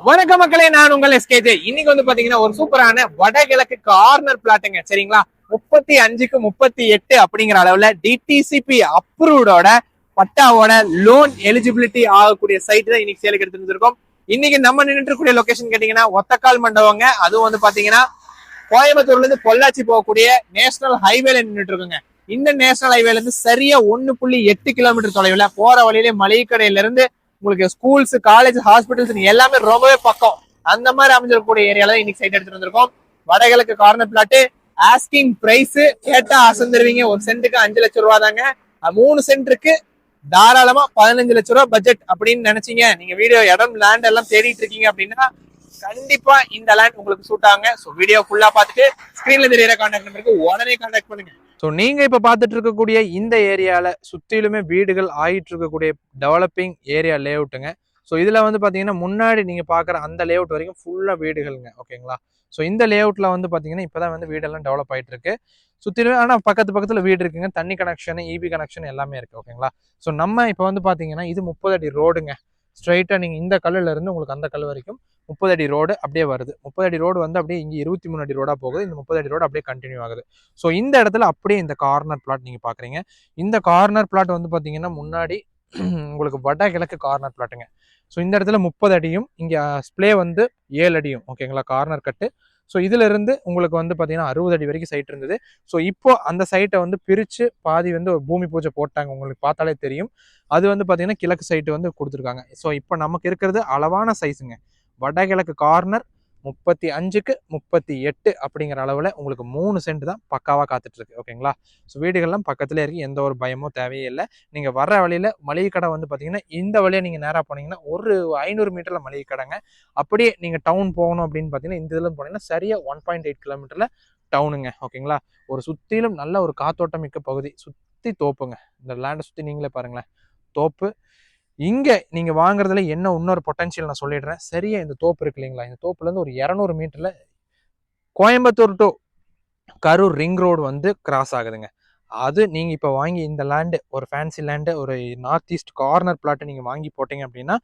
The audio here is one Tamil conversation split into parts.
வணக்க மக்களே நான் உங்கள் எஸ்கேஜே இன்னைக்கு வந்து பாத்தீங்கன்னா ஒரு சூப்பரான வடகிழக்கு கார்னர் பிளாட்டுங்க சரிங்களா? முப்பத்தி அஞ்சுக்கு முப்பத்தி எட்டு அப்படிங்கிற அளவுல டிடிசிபி அப்ரூவ்டோட பட்டாவோட லோன் எலிஜிபிலிட்டி ஆகக்கூடிய சைட் தான் இன்னைக்கு சேலுக்கு எடுத்து வந்திருக்கோம். இன்னைக்கு நம்ம நின்றுட்டு இருக்கக்கூடிய லொகேஷன் கேட்டீங்கன்னா ஒத்தக்கால் மண்டபங்க. அதுவும் வந்து பாத்தீங்கன்னா கோயம்புத்தூர்ல இருந்து பொள்ளாச்சி போகக்கூடிய நேஷனல் ஹைவேல நின்றுட்டு இருக்குங்க இந்த நேஷனல் ஹைவேல இருந்து சரியா ஒன்னு புள்ளி எட்டு கிலோமீட்டர் தொலைவில் போற வழியிலே மளிகை கடையில இருந்து உங்களுக்கு ஸ்கூல்ஸ் காலேஜ் ஹாஸ்பிட்டல்ஸ் எல்லாமே ரொம்பவே பக்கம். அந்த மாதிரி அமைஞ்சிருக்கக்கூடிய ஏரியால தான் இன்னைக்கு சைட் எடுத்துட்டு வந்திருக்கோம். வடகிழக்கு கார்னர் பிளாட்டு ஆஸ்கிங் பிரைஸ் கேட்டா அசந்துருவீங்க ஒரு சென்ட்டுக்கு அஞ்சு லட்சம் ரூபா தாங்க மூணு சென்ட்டுக்கு தாராளமா பதினஞ்சு லட்ச ரூபா பட்ஜெட் அப்படின்னு நினைச்சீங்க. நீங்க வீடியோ இடம் லேண்ட் எல்லாம் தேடிட்டு இருக்கீங்க அப்படின்னா கண்டிப்பா இந்த லேண்ட் உங்களுக்கு சூட் ஆகுங்க. ஸோ வீடியோ ஃபுல்லா பார்த்துட்டு ஸ்கிரீன்ல தெரியற கான்டாக்ட் நம்பருக்கு உடனே கான்டாக்ட் பண்ணுங்க. ஸோ நீங்கள் இப்போ பார்த்துட்டு இருக்கக்கூடிய இந்த ஏரியாவில் சுற்றிலுமே வீடுகள் ஆயிட்டு இருக்கக்கூடிய டெவலப்பிங் ஏரியா லேஅவுட்டுங்க ஸோ இதில் வந்து பார்த்தீங்கன்னா முன்னாடி நீங்கள் பார்க்குற அந்த லேஅவுட் வரைக்கும் ஃபுல்லாக வீடுகளுங்க ஓகேங்களா ஸோ இந்த லேஅவுட்ல வந்து பார்த்தீங்கன்னா இப்போ தான் வந்து வீடெல்லாம் டெவலப் ஆகிட்டு இருக்கு. சுற்றிலுமே ஆனால் பக்கத்து பக்கத்தில் வீடு இருக்குங்க. தண்ணி கனெக்ஷன் இபி கனெக்ஷன் எல்லாமே இருக்குது ஓகேங்களா ஸோ நம்ம இப்போ வந்து பார்த்தீங்கன்னா இது முப்பது அடி ரோடுங்க ஸ்ட்ரைட்டாக நீங்கள் இந்த கல்லுலேருந்து உங்களுக்கு அந்த கல் வரைக்கும் முப்பது அடி ரோடு அப்படியே வருது. முப்பது அடி ரோடு வந்து அப்படியே இங்கே இருபத்தி மூணு அடி ரோடாக போகுது. இந்த முப்பது அடி ரோடு அப்படியே கண்டினியூ ஆகுது. ஸோ இந்த இடத்துல அப்படியே இந்த கார்னர் பிளாட் நீங்கள் பார்க்குறீங்க இந்த கார்னர் பிளாட் வந்து பார்த்தீங்கன்னா முன்னாடி உங்களுக்கு வட கிழக்கு கார்னர் பிளாட்டுங்க ஸோ இந்த இடத்துல முப்பது அடியும் இங்கே ஸ்ப்ளே வந்து ஏழு அடியும். ஓகேங்களா கார்னர் கட்டு ஸோ இதிலிருந்து உங்களுக்கு வந்து பார்த்தீங்கன்னா அறுபது அடி வரைக்கும் சைட் இருந்தது. ஸோ இப்போ அந்த சைட்டை வந்து பிரித்து பாதி வந்து ஒரு பூமி பூஜை போட்டாங்க. உங்களுக்கு பார்த்தாலே தெரியும். அது வந்து பார்த்தீங்கன்னா கிழக்கு சைட்டு வந்து கொடுத்துருக்காங்க. ஸோ இப்போ நமக்கு இருக்கிறது அளவான சைஸுங்க வடகிழக்கு கார்னர் முப்பத்தி அஞ்சுக்கு முப்பத்தி எட்டு அப்படிங்கிற அளவில் உங்களுக்கு மூணு சென்ட் தான் பக்காவாக காத்துட்ருக்கு. ஓகேங்களா? ஸோ வீடுகள்லாம் பக்கத்துலேயே இருக்கு. எந்த ஒரு பயமும் தேவையே இல்லை. நீங்கள் வர்ற வழியில் மளிகை கடை வந்து பார்த்தீங்கன்னா இந்த வழியாக நீங்கள் நேராக போனீங்கன்னா ஒரு ஐநூறு மீட்டரில் மளிகை கடைங்க. அப்படியே நீங்கள் டவுன் போகணும் அப்படின்னு பார்த்தீங்கன்னா இந்த இதில் போனீங்கன்னா சரியாக ஒன் பாயிண்ட் எயிட் கிலோமீட்டரில் டவுனுங்க ஓகேங்களா? ஒரு சுற்றிலும் நல்ல ஒரு காத்தோட்டம் மிக்க பகுதி. சுற்றி தோப்புங்க. இந்த லேண்டை சுற்றி நீங்களே பாருங்களேன். தோப்பு. இங்கே நீங்கள் வாங்குறதுல என்ன இன்னொரு பொட்டன்ஷியல் நான் சொல்லிடுறேன். சரியா இந்த தோப்பு இருக்கு இல்லைங்களா? இந்த தோப்புலேருந்து ஒரு இரநூறு மீட்டரில் Coimbatore to Karur ring road வந்து கிராஸ் ஆகுதுங்க. அது நீங்கள் இப்போ வாங்கி இந்த லேண்டு ஒரு ஃபேன்சி லேண்டு ஒரு நார்த் ஈஸ்ட் கார்னர் பிளாட்டை நீங்கள் வாங்கி போட்டீங்க அப்படின்னா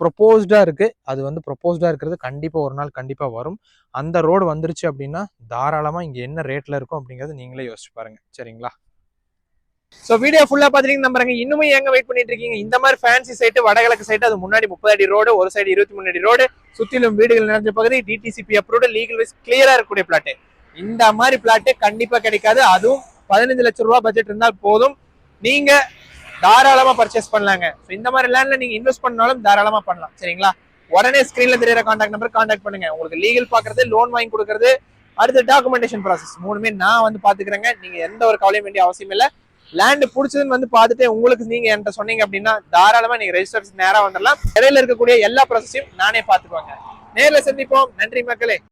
ப்ரொப்போஸ்டாக இருக்குது அது வந்து ப்ரொப்போஸ்டாக இருக்கிறது கண்டிப்பாக ஒரு நாள் கண்டிப்பாக வரும். அந்த ரோடு வந்துருச்சு அப்படின்னா தாராளமாக இங்கே என்ன ரேட்டில் இருக்கும் அப்படிங்கிறது நீங்களே யோசிச்சு பாருங்க. சரிங்களா? ஸோ வீடியோ ஃபுல்லாக பார்த்துட்டீங்க நம்புறேங்க இன்னுமே எங்க வெயிட் பண்ணிட்டு இருக்கீங்க? இந்த மாதிரி ஃபேன்சி சைட்டு வடகிழக்கு சைட்டு அது முன்னாடி முப்பது அடி ரோடு ஒரு சைடு இருபத்தி மூணு அடி ரோடு சுற்றிலும் வீடுகள் நிறைஞ்ச பகுதி டிடிசிபி அப்ரூவ்டு லீகல் வைஸ் கிளியராக இருக்கக்கூடிய பிளாட்டு இந்த மாதிரி பிளாட்டு கண்டிப்பாக கிடைக்காது. அதுவும் பதினஞ்சு லட்சம் ரூபா பட்ஜெட் இருந்தால் போதும். நீங்க தாராளமா பர்ச்சேஸ் பண்ணலாங்க. ஸோ இந்த மாதிரி லேண்ட்ல நீங்க இன்வெஸ்ட் பண்ணாலும் தாராளமா பண்ணலாம். சரிங்களா? உடனே ஸ்கிரீன்ல தெரியற காண்டாக்ட் நம்பர் காண்டாக்ட் பண்ணுங்க. உங்களுக்கு லீகல் பாக்குறது லோன் வாங்கி கொடுக்கறது அடுத்து டாக்குமெண்டேஷன் ப்ராசஸ் மூணுமே நான் வந்து பாத்துக்கிறேங்க. நீங்க எந்த ஒரு கவலையும் வேண்டிய அவசியம் இல்லை லேண்ட் பிடிச்சதுன்னு வந்து பார்த்துட்டு உங்களுக்கு நீங்க என்கிட்ட சொன்னீங்க அப்படின்னா தாராளமா நீங்க ரெஜிஸ்டர் நேராக வந்துடலாம் இடையில இருக்கக்கூடிய எல்லா ப்ராசஸையும் நானே பார்த்துக்குவாங்க. நேர்ல சந்திப்போம். நன்றி மக்களே.